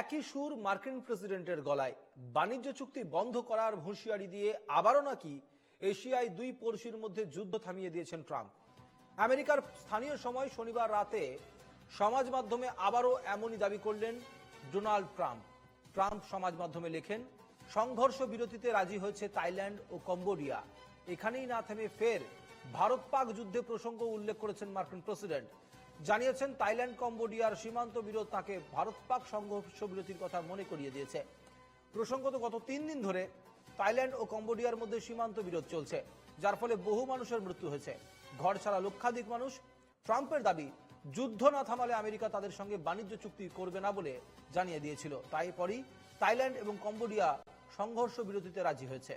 একই সুর মার্কিন প্রেসিডেন্টের গলায়। বাণিজ্য চুক্তি বন্ধ করার হুঁশিয়ারি দিয়ে আবারও নাকি এশিয়ায় দুই পড়শির মধ্যে যুদ্ধ থামিয়ে দিয়েছেন ট্রাম্প। আমেরিকার স্থানীয় সময় শনিবার রাতে সমাজ মাধ্যমে আবারও এমনই দাবি করলেন ডোনাল্ড ট্রাম্প। ট্রাম্প সমাজ মাধ্যমে লেখেন, সংঘর্ষ বিরতিতে রাজি হয়েছে থাইল্যান্ড ও কম্বোডিয়া। এখানেই না থেমে ফের ভারত পাক যুদ্ধে প্রসঙ্গ উল্লেখ করেছেন মার্কিন প্রেসিডেন্ট। জানিয়েছেন, থাইল্যান্ড, কম্বোডিয়ার সীমান্ত বিরোধ তাকে ভারত পাক সংঘর্ষ বিরতির কথা মনে করিয়ে দিয়েছে। প্রসঙ্গত, গত তিন দিন ধরে থাইল্যান্ড ও কম্বোডিয়ার মধ্যে সীমান্ত বিরোধ চলছে, যার ফলে বহু মানুষের মৃত্যু হয়েছে। ঘর ছাড়া লক্ষাধিক মানুষ ট্রাম্পের দাবি, যুদ্ধ না থামালে আমেরিকা তাদের সঙ্গে বাণিজ্য চুক্তি করবে না বলে জানিয়ে দিয়েছিল। তাই পরই থাইল্যান্ড এবং কম্বোডিয়া সংঘর্ষ বিরতিতে রাজি হয়েছে।